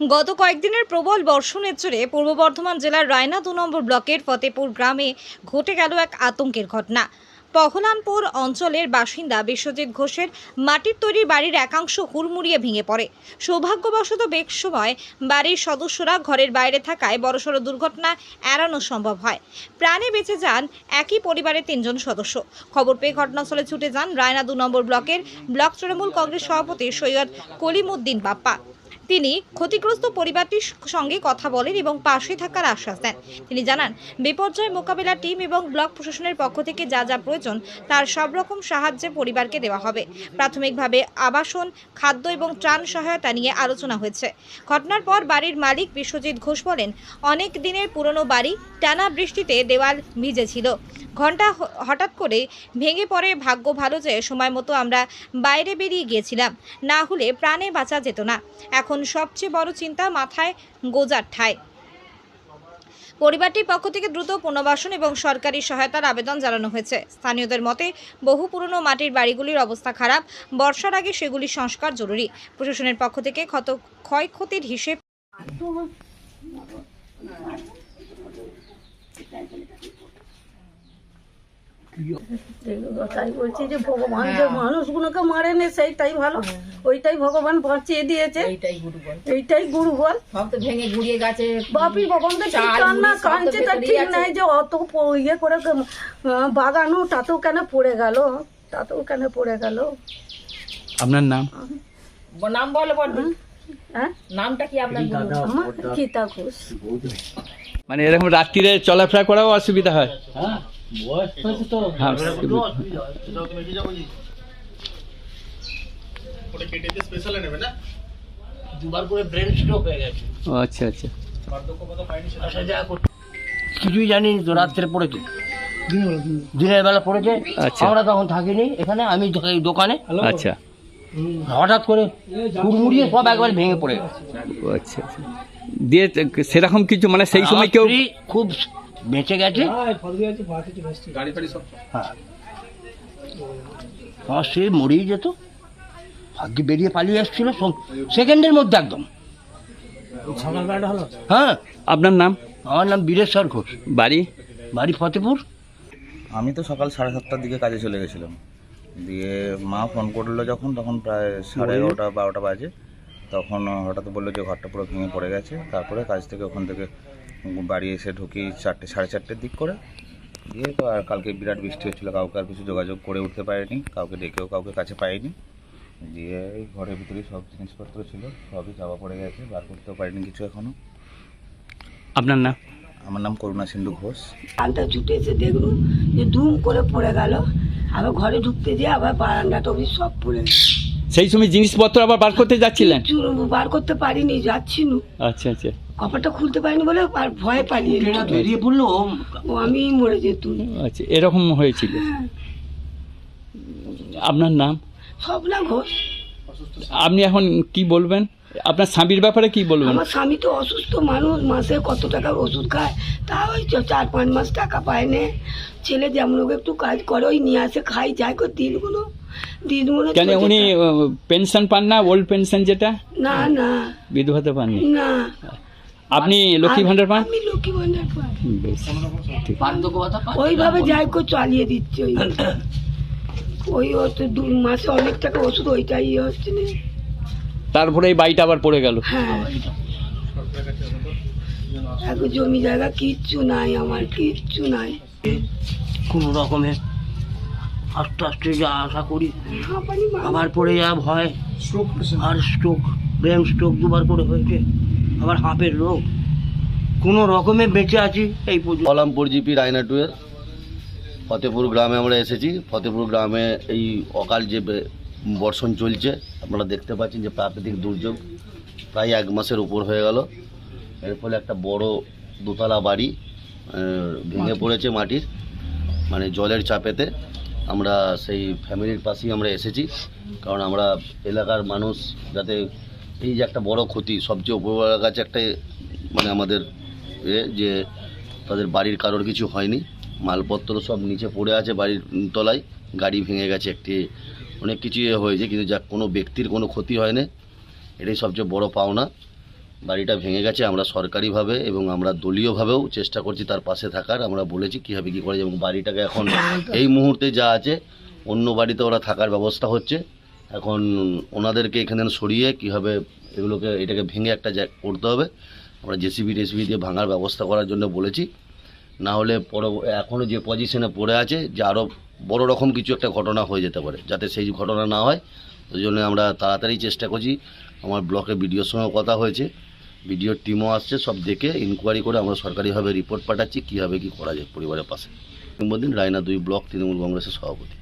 গত কয়েকদিনের প্রবল বর্ষণের জেরে পূর্ব বর্ধমান জেলার রায়না দু নম্বর ব্লকের ফতেপুর গ্রামে ঘটে গেল এক আতঙ্কের ঘটনা। পহলানপুর অঞ্চলের বাসিন্দা বিশ্বজিৎ ঘোষের মাটির তৈরি বাড়ির একাংশ হুড়মুড়িয়ে ভেঙে পড়ে। সৌভাগ্যবশত বেশ সময় বাড়ির সদস্যরা ঘরের বাইরে থাকায় বড়সড় দুর্ঘটনা এড়ানো সম্ভব হয়। প্রাণে বেঁচে যান একই পরিবারের তিনজন সদস্য। খবর পেয়ে ঘটনাস্থলে ছুটে যান রায়না দু নম্বর ব্লকের ব্লক তৃণমূল কংগ্রেস সভাপতি সৈয়দ কলিমুদ্দিন বাপ্পা। তিনি ক্ষতিগ্রস্ত পরিবারটির সঙ্গে কথা বলেন এবং পাশে থাকার আশ্বাস দেন। তিনি জানান, বিপর্যয় মোকাবিলা টিম এবং ব্লক প্রশাসনের পক্ষ থেকে যা যা প্রয়োজন, তার সব রকম সাহায্যে পরিবারকে দেওয়া হবে। প্রাথমিকভাবে আবাসন, খাদ্য এবং ত্রাণ সহায়তা নিয়ে আলোচনা হয়েছে। ঘটনার পর বাড়ির মালিক বিশ্বজিৎ ঘোষ বলেন, অনেক দিনের পুরনো বাড়ি টানা বৃষ্টিতে দেওয়াল ভিজেছিল। ঘণ্টা হঠাৎ করে ভেঙে পড়ে ভাগ্য ভালো যে, সময় মতো আমরা বাইরে বেরিয়ে গিয়েছিলাম। না হলে প্রাণে বাঁচা যেত না। এখন সবচেয়ে বড় চিন্তা মাথায় গোজার ঠায় পরিবারটির পক্ষ থেকে দ্রুত পুনর্বাসন এবং সরকারি সহায়তার আবেদন জানানো হয়েছে। স্থানীয়দের মতে, বহু পুরনো মাটির বাড়িগুলির অবস্থা খারাপ, বর্ষার আগে সেগুলি সংস্কার জরুরি। প্রশাসনের পক্ষ থেকে ক্ষত, ক্ষয়ক্ষতির হিসেব তাই বলছি যে ভগবান যে মানুষগুলোকে মারেনি সেইটাই ভালো। ওইটাই ভগবান বাঁচিয়ে দিয়েছে। এইটাই গুরু বল। ভেঙে গুড়িয়ে গেছে। বাপি ভগবান তো কান্না? কাঁদছে ঠিক নাই যে অত ইয়ে করে বাগানো তাতেও কেন পড়ে গেল? তাতেও কেন পড়ে গেল? আপনার নাম? নাম বলো হ্যাঁ? নামটা কি আপনার গুরু আমার গীতা ঘোষ। মানে এরকম রাত্রিরে চলাফেরা করাও অসুবিধা হয়। হ্যাঁ। দুবার করে ব্রেন স্ট্রোক হয়ে গেছে আচ্ছা আচ্ছা আসা যাওয়া করতে কিছুই জানি তো রাত্রে পড়েছে দিনের বেলা পড়েছে আচ্ছা। আমরা তখন থাকিনি এখানে আমি দোকানে। আচ্ছা হঠাৎ করে হুড়মুড়িয়ে সব একবার ভেঙে পড়ে। গেছে আচ্ছা আচ্ছা। দিয়ে সেরকম কিছু মানে সেই সময় কেউ খুব বেঁচে গেছে? হ্যাঁ। আমার স্ত্রী মরেই যেত। ভাগ্যে বেরিয়ে পালিয়ে এসেছিল সেকেন্ডের মধ্যে একদম। হ্যাঁ। আপনার নাম? আমার নাম বীরেশ্বর ঘোষ। বাড়ি? বাড়ি ফতেপুর। আমি তো সকাল সাড়ে সাতটার দিকে কাজে চলে গেছিলাম। দিয়ে মা ফোন করল যখন তখন প্রায় সাড়ে এগারোটা বারোটা বাজে। তখন হঠাৎ বলল যে ঘরটা পুরো ভেঙে পড়ে গেছে। তারপরে কাজ থেকে ওখান থেকে বাড়ি এসে ঢুকি চারটে সাড়ে চারটের দিক করে। দিয়ে তো আর কালকে বিরাট বৃষ্টি হচ্ছিল কাউকে আর কিছু যোগাযোগ করে উঠতে পারিনি কাউকে ডেকেও কাউকে কাছে পাইনি। দিয়ে এই ঘরের ভিতরেই সব জিনিসপত্র ছিল সবই চাপা পড়ে গেছে বার করতেও পারিনি কিছু এখনও আপনার নাম? আমার নাম করুণা সিন্ধু ঘোষ। আনটা ছুটে এসে দেখলুম যে ধুম করে পড়ে গেল আবার ঘরে ঢুকতে যেয়ে আবার বারান্দা অবধি সব পড়ে গেল। সেই সময় জিনিসপত্র আবার বার করতে যাচ্ছিলেন? বার করতে পারিনি যাচ্ছি আচ্ছা আচ্ছা। কপারটা খুলতে পারিনি বলে আর ভয়ে পালিয়ে ট্রেনটা বেরিয়ে পড়ল? ও আমি মরে যেতুম। আচ্ছা এরকম হয়েছিল? আপনার নাম? সব না ঘোষ। আপনি এখন কি বলবেন? আপনার স্বামীর ব্যাপারে কি বলবেন? আমার স্বামী তো অসুস্থ মানুষ মাসে কত টাকার ওষুধ খায় তা ওই চার পাঁচ মাস টাকা পায় না। ছেলে যেমন হোক একটু কাজ করে ওই নিয়ে আসে খাই যায় করে দিনগুলো দিনগুলো কেন উনি পেনশন পান না ওল্ড পেনশন যেটা? না না। বিধবাতে পাননি? না। আপনি লক্ষ্মী ভান্ডার পান? আমি লক্ষ্মী ভান্ডার পাই। বেশ। ঠিক ওইভাবে যাই করে চালিয়ে দিচ্ছে ওই। ওই হচ্ছে দু মাসে অনেক টাকা ওষুধ ওইটাই ইয়ে হচ্ছে না। তারপরে এই বাড়িটা আবার পড়ে গেল। হ্যাঁ। এখন জমি জায়গা কিচ্ছু নাই আমার কিচ্ছু নাই। কোনো রকমের আস্তে আস্তে যা আশা করি আবার পড়ে যা ভয়। আর স্ট্রোক ব্রেন স্ট্রোক দুবার করে হয়েছে। আবার হাঁপের রোগ। কোনো রকমে বেঁচে আছি এই পর্যন্ত কলামপুর জিপি রায়না টুয়ের ফতেপুর গ্রামে আমরা এসেছি। ফতেপুর গ্রামে এই অকাল যে বর্ষণ চলছে আপনারা দেখতে পাচ্ছেন যে প্রাকৃতিক দুর্যোগ প্রায় এক মাসের উপর হয়ে গেল। এর ফলে একটা বড় দোতলা বাড়ি ভেঙে পড়েছে মাটির মানে জলের চাপেতে। আমরা সেই ফ্যামিলির পাশেই আমরা এসেছি। কারণ আমরা এলাকার মানুষ যাতে এই যে একটা বড় ক্ষতি সবচেয়ে উপরওয়ালার কাছে একটা মানে আমাদের এ যে তাদের বাড়ির কারোর কিছু হয়নি। মালপত্র সব নিচে পড়ে আছে বাড়ির তলায় গাড়ি ভেঙে গেছে একটি অনেক কিছু হয়েছে কিন্তু যা কোনো ব্যক্তির কোনো ক্ষতি হয় না এটাই সবচেয়ে বড় পাওনা। বাড়িটা ভেঙে গেছে আমরা সরকারিভাবে এবং আমরা দলীয়ভাবেও চেষ্টা করছি তার পাশে থাকার। আমরা বলেছি কীভাবে কী করে এবং বাড়িটাকে এখন এই মুহূর্তে যা আছে অন্য বাড়িতে ওরা থাকার ব্যবস্থা হচ্ছে। এখন ওনাদেরকে এখানে সরিয়ে কীভাবে এগুলোকে, এটাকে ভেঙে একটা করতে হবে, আমরা জেসিবি টেসিবি দিয়ে ভাঙার ব্যবস্থা করার জন্য বলেছি। না হলে পর এখনও যে পজিশনে পড়ে আছে, যে আরও বড় রকম কিছু একটা ঘটনা হয়ে যেতে পারে, যাতে সেই ঘটনা না হয়। ওই জন্য আমরা তাড়াতাড়ি চেষ্টা করছি। আমার ব্লকে বিডিওর সঙ্গেও কথা হয়েছে, বিডিওর টিমও আসছে, সব দেখে ইনকোয়ারি করে আমরা সরকারিভাবে রিপোর্ট পাঠাচ্ছি, কীভাবে কী করা যায় পরিবারের পাশে। কিংবদিন রায়না দুই ব্লক, তৃণমূল কংগ্রেসের সভাপতি।